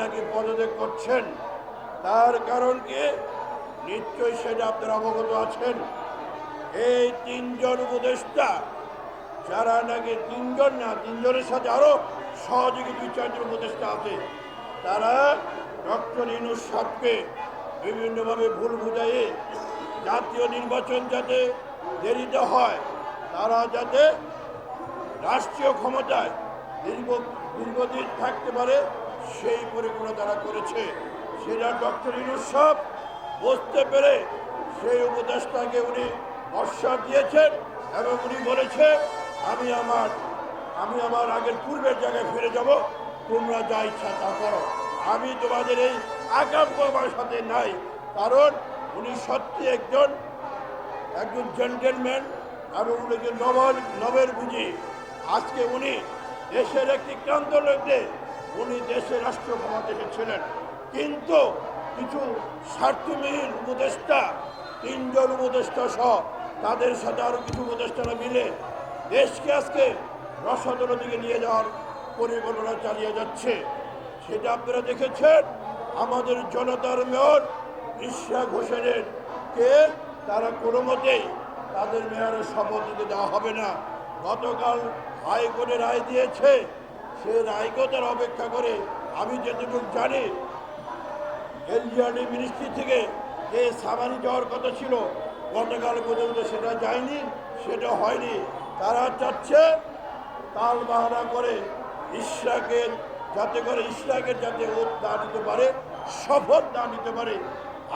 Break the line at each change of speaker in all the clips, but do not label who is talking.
নাকি পদত্যাগ করছেন। তার কারণ কি? নিশ্চয়ই সেটা আপনারা অবগত আছেন। এই তিনজন উপদেষ্টা, যারা নাকি তিনজন না, তিনজনের সাথে আরও সহযোগী দুই, চারজন উপদেষ্টা আছে, তারা ডক্টর ইনুস বিভিন্নভাবে ভুল বুঝাইয়ে জাতীয় নির্বাচন যাতে দেরিতে হয়, তারা যাতে রাষ্ট্রীয় ক্ষমতায় দীর্ঘ দীর্ঘদিন থাকতে পারে, সেই পরিকল্পনা তারা করেছে। সেটা ডক্টর ইনুস সাহ বুঝতে পেরে সেই উপদেষ্টাকে উনি ভরসা দিয়েছেন এবং উনি বলেছে আমি আমার আমি আমার আগের পূর্বের জায়গায় ফিরে যাব, তোমরা যা ইচ্ছা তা করো। আমি তোমাদের এই আকাঙ্ক্ষ আমার সাথে নাই। কারণ উনি সত্যি একজন একজন জেন্টেলম্যান এবং উনি যে নবল নবের বুঝি আজকে উনি দেশের একটি লোককে উনি দেশের রাষ্ট্র ক্ষমতা এসেছিলেন কিন্তু কিছু স্বার্থবিহীন উপদেষ্টা, তিনজন উপদেষ্টা সহ তাদের সাথে আরও কিছু উপদেষ্টারা মিলে দেশকে আজকে রসদর দিকে নিয়ে যাওয়ার পরিকল্পনা চালিয়ে যাচ্ছে। সেটা আপনারা দেখেছেন। আমাদের জনতার মেয়র ইশরাক হোসেনের কে, তারা কোনো মতেই তাদের মেয়রের দিতে দেওয়া হবে না। গতকাল হাইকোর্টে রায় দিয়েছে, সে রায়কেও তারা অপেক্ষা করে আমি যেটুকু জানি, এলজিআরডি মিনিস্ট্রি থেকে যে সামানি যাওয়ার কথা ছিল, গতকাল পর্যন্ত সেটা যায়নি, সেটা হয়নি। তারা চাচ্ছে তাল বাহানা করে ইশরাকের যাতে করে ইশরাকের যাতে ওত না নিতে পারে শপথ না নিতে পারে।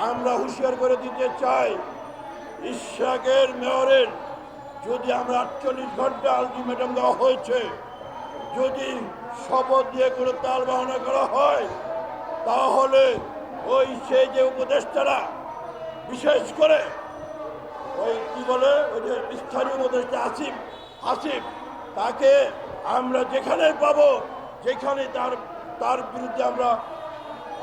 আমরা হুঁশিয়ার করে দিতে চাই ইশরাকের মেয়রের যদি আমরা আটচল্লিশ ঘণ্টা আলটিমেটাম দেওয়া হয়েছে, যদি শপথ দিয়ে কোনো তাল বাহানা করা হয়, তাহলে ওই সেই যে উপদেষ্টারা, বিশেষ করে ওই কি বলে, ওই যে স্থানীয় উপদেষ্টা আসিফ আসিফ, তাকে আমরা যেখানে পাব, যেখানে তার তার বিরুদ্ধে আমরা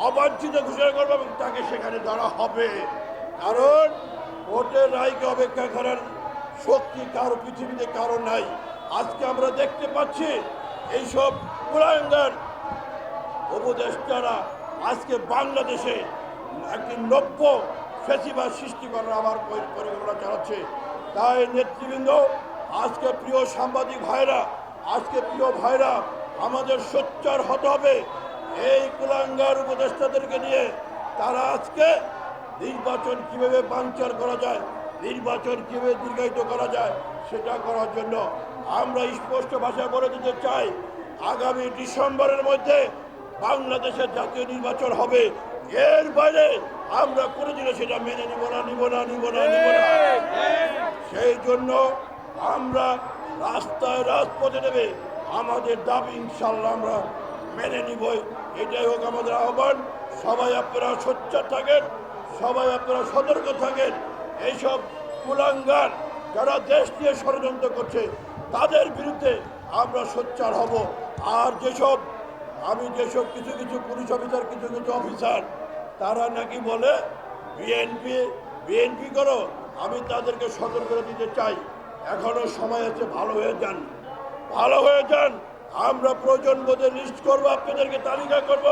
অবাঞ্ছিত ঘোষণা করব এবং তাকে সেখানে ধরা হবে। কারণ ভোটের রায়কে অপেক্ষা করার শক্তি কারও পৃথিবীতে, কারও নাই। আজকে আমরা দেখতে পাচ্ছি এইসব কুলাঙ্গার উপদেষ্টারা আজকে বাংলাদেশে একটি নব্য ফেসিবাদ সৃষ্টি করার আবার পরি- পরিকল্পনা চালাচ্ছে। তাই নেতৃবৃন্দ, আজকে প্রিয় সাংবাদিক ভাইরা, আজকে প্রিয় ভাইরা, আমাদের সোচ্চার হতে হবে। এই কুলাঙ্গার উপদেষ্টাদেরকে নিয়ে তারা আজকে নির্বাচন কীভাবে বাঞ্চার করা যায় নির্বাচন কীভাবে দীর্ঘায়িত করা যায় সেটা করার জন্য আমরা স্পষ্ট ভাষায় বলে দিতে চাই, আগামী ডিসেম্বরের মধ্যে বাংলাদেশের জাতীয় নির্বাচন হবে। এর বাইরে আমরা কোনোদিনও সেটা মেনে নিব না নিব না নিব না নিব না। সেই জন্য আমরা রাস্তায় রাজপথে নেবে আমাদের দাবি ইনশাল্লাহ আমরা মেনে নিবই এটাই হোক আমাদের আহ্বান। সবাই আপনারা সোচ্চার থাকেন, সবাই আপনারা সতর্ক থাকেন। এইসব কুলাঙ্গার যারা দেশ নিয়ে ষড়যন্ত্র করছে, তাদের বিরুদ্ধে আমরা সোচ্চার হব। আর যেসব, আমি যেসব কিছু কিছু পুলিশ অফিসার, কিছু কিছু অফিসার, তারা নাকি বলে, বিএনপি বিএনপি করো, আমি তাদেরকে সতর্ক করে দিতে চাই। এখনও সময় আছে, ভালো হয়ে যান। ভালো হয়ে যান, আমরা প্রয়োজন বোধে লিস্ট করব, আপনাদেরকে তালিকা করব।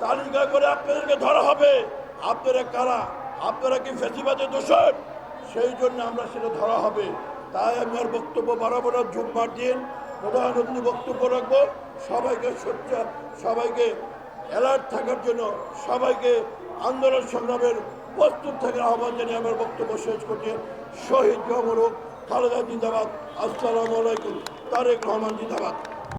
তালিকা করে আপনাদেরকে ধরা হবে। আপনারা কারা? আপনারা কি ফেসিবাদে দোষর? সেই জন্য আমরা সেটা ধরা হবে। তাই আমি আর বক্তব্য বাড়াবো না, জুম্মার দিন প্রধান অতিথি বক্তব্য রাখব। সবাইকে সোচ্চার সবাইকে অ্যালার্ট থাকার জন্য সবাইকে আন্দোলন সংগ্রামের প্রস্তুত থাকার আহ্বান জানিয়ে আমার বক্তব্য শেষ করছি। শহীদ জমরুক খালেদা জিন্দাবাদ। আসসালামু আলাইকুম। তারেক রহমান জিন্দাবাদ।